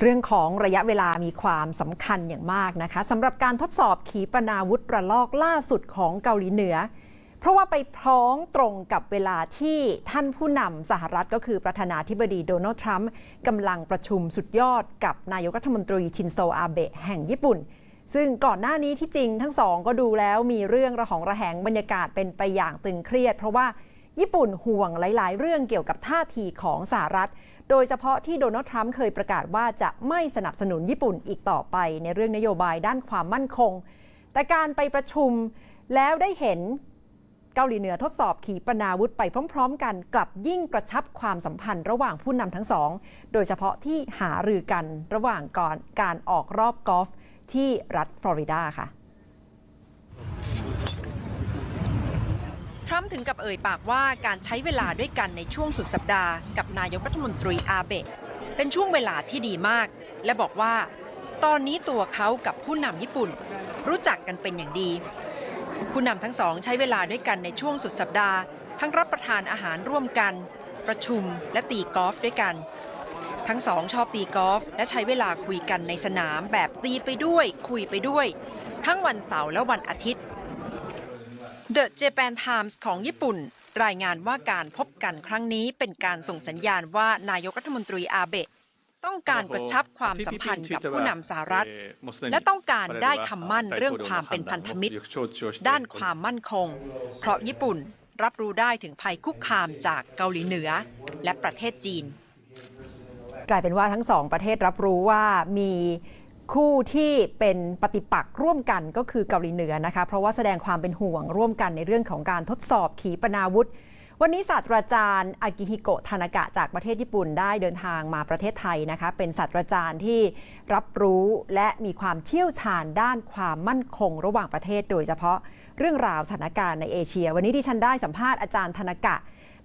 เรื่องของระยะเวลามีความสำคัญอย่างมากนะคะสำหรับการทดสอบขีปนาวุธระลอกล่าสุดของเกาหลีเหนือ เพราะว่าไปพร้องตรงกับเวลาที่ท่านผู้นำสหรัฐก็คือประธานาธิบดีโดนัลด์ทรัมป์กำลังประชุมสุดยอดกับนายกรัฐมนตรีชินโซอาเบะแห่งญี่ปุ่น ซึ่งก่อนหน้านี้ที่จริงทั้งสองก็ดูแล้วมีเรื่องระหองระแหงบรรยากาศเป็นไปอย่างตึงเครียด เพราะว่า ญี่ปุ่นห่วงหลาย ๆ เรื่องเกี่ยวกับท่าทีของสหรัฐ โดยเฉพาะที่โดนัลด์ทรัมป์เคยประกาศว่าจะไม่สนับสนุนญี่ปุ่นอีกต่อไปในเรื่องนโยบายด้านความมั่นคง แต่การไปประชุมแล้วได้เห็นเกาหลีเหนือทดสอบขีปนาวุธไปพร้อม ๆ กันกลับยิ่งกระชับความสัมพันธ์ระหว่างผู้นำทั้งสอง โดยเฉพาะที่หารือกันระหว่างก่อนการออกรอบกอล์ฟที่รัฐฟลอริดาค่ะ ทรัมป์ถึงกับเอ่ยปากว่าการใช้เวลาด้วยกันในช่วงสุดสัปดาห์กับนายกรัฐมนตรีอาเบะเป็นช่วงเวลาที่ดีมาก และบอกว่า ตอนนี้ตัวเขากับผู้นำญี่ปุ่น รู้จักกันเป็นอย่างดี ผู้นำทั้งสองใช้เวลาด้วยกันในช่วงสุดสัปดาห์ ทั้งรับประทานอาหารร่วมกัน ประชุมและตีกอล์ฟด้วยกัน ทั้งสองชอบตีกอล์ฟและใช้เวลาคุยกันในสนามแบบตีไปด้วย คุยไปด้วย ทั้งวันเสาร์และวันอาทิตย์ The Japan Times ของญี่ปุ่น รายงานว่าการพบกันครั้งนี้เป็นการส่งสัญญาณว่านายกรัฐมนตรีอาเบะต้องการกระชับความสัมพันธ์กับผู้นำสหรัฐ และต้องการได้คำมั่นเรื่องความเป็นพันธมิตร ด้านความมั่นคง เพราะญี่ปุ่นรับรู้ได้ถึงภัยคุกคามจากเกาหลีเหนือ และประเทศจีน กลายเป็นว่าทั้งสองประเทศรับรู้ว่ามี คู่ที่เป็นปฏิปักษ์ร่วมกันก็คือเกาหลีเหนือนะคะ เพราะว่าแสดงความเป็นห่วงร่วมกันในเรื่องของการทดสอบขีปนาวุธ วันนี้ศาสตราจารย์อากิฮิโกะทานากะจากประเทศญี่ปุ่นได้เดินทางมาประเทศไทยนะคะ เป็นศาสตราจารย์ที่รับรู้และมีความเชี่ยวชาญด้านความมั่นคงระหว่างประเทศ โดยเฉพาะเรื่องราวสถานการณ์ในเอเชีย วันนี้ที่ฉันได้สัมภาษณ์อาจารย์ทานากะ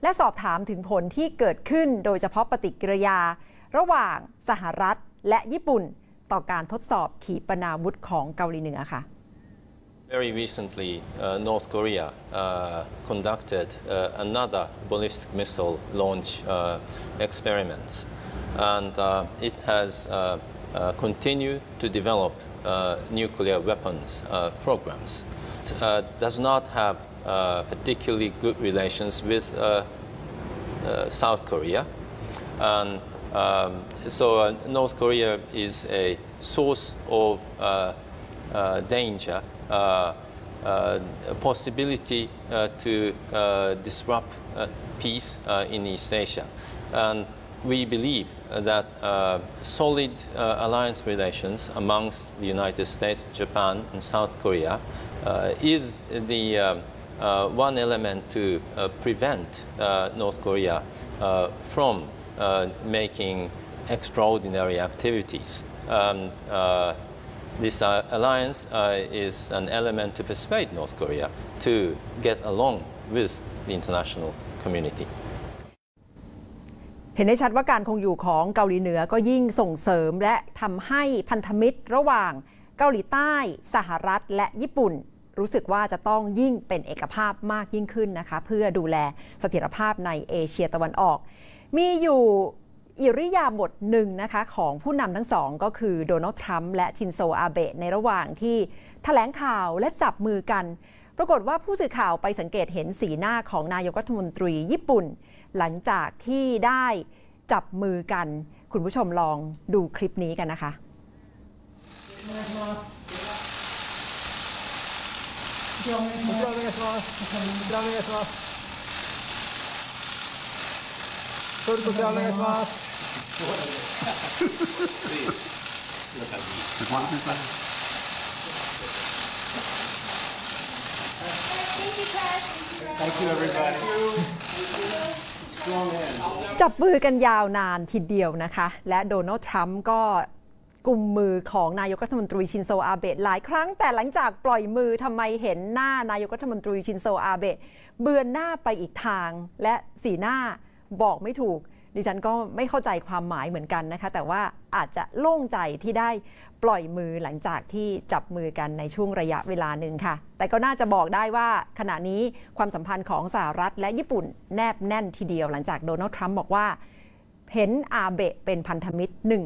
และสอบถามถึงผลที่เกิดขึ้น โดยเฉพาะปฏิกิริยา ระหว่างสหรัฐและญี่ปุ่น ต่อการทดสอบขีปนาวุธของเกาหลีเหนือค่ะ Very recently, uh, North Korea uh, conducted uh, another ballistic missile launch uh, experiments, and uh, it has uh, uh, continued to develop uh, nuclear weapons uh, programs. It uh, does not have uh, particularly good relations with uh, uh, South Korea. And um, so uh, North Korea is a source of uh, uh, danger, uh, uh, a possibility uh, to disrupt peace in East Asia. And we believe that solid alliance relations amongst the United States, Japan, and South Korea is the um, one element to prevent North Korea from making extraordinary activities. Um, uh, this uh, alliance uh, is an element to persuade North Korea to get along with the international community. เห็นได้ชัดว่าการคงอยู่ของเกาหลีเหนือก็ยิ่งส่งเสริมและทำให้พันธมิตรระหว่างเกาหลีใต้ สหรัฐ และญี่ปุ่น รู้สึกว่าจะต้องยิ่งเป็นเอกภาพมากยิ่งขึ้นนะคะ เพื่อดูแลเสถียรภาพในเอเชียตะวันออก มีอยู่อิริยาบถหนึ่งนะคะของผู้นำทั้งสอง ก็คือโดนัลด์ทรัมป์และชินโซอาเบะในระหว่างที่แถลงข่าวและจับมือกัน ปรากฏว่าผู้สื่อข่าวไปสังเกตเห็นสีหน้าของนายกรัฐมนตรีญี่ปุ่น หลังจากที่ได้จับมือกัน คุณผู้ชมลองดูคลิปนี้กันนะคะ こちらお願いします。こちらお願いします。 こちらお願いします。総理こちらお願いします。 Thank you, everybody. จับมือกันยาวนานทีเดียวนะคะ และโดนัลด์ทรัมป์ก็กุมมือของนายกรัฐมนตรีชินโซอาเบะหลายครั้ง แต่หลังจากปล่อยมือทำไมเห็นหน้านายกรัฐมนตรีชินโซอาเบะเบือนหน้าไปอีกทาง และสีหน้า บอกไม่ถูก ดิฉันก็ไม่เข้าใจความหมายเหมือนกันนะคะ แต่ว่าอาจจะโล่งใจที่ได้ปล่อยมือหลังจากที่จับมือกันในช่วงระยะเวลาหนึ่งค่ะ แต่ก็น่าจะบอกได้ว่าขณะนี้ความสัมพันธ์ของสหรัฐและญี่ปุ่นแนบแน่นทีเดียวหลังจากโดนัลด์ทรัมป์บอกว่า เห็นอาเบะเป็นพันธมิตรหนึ่ง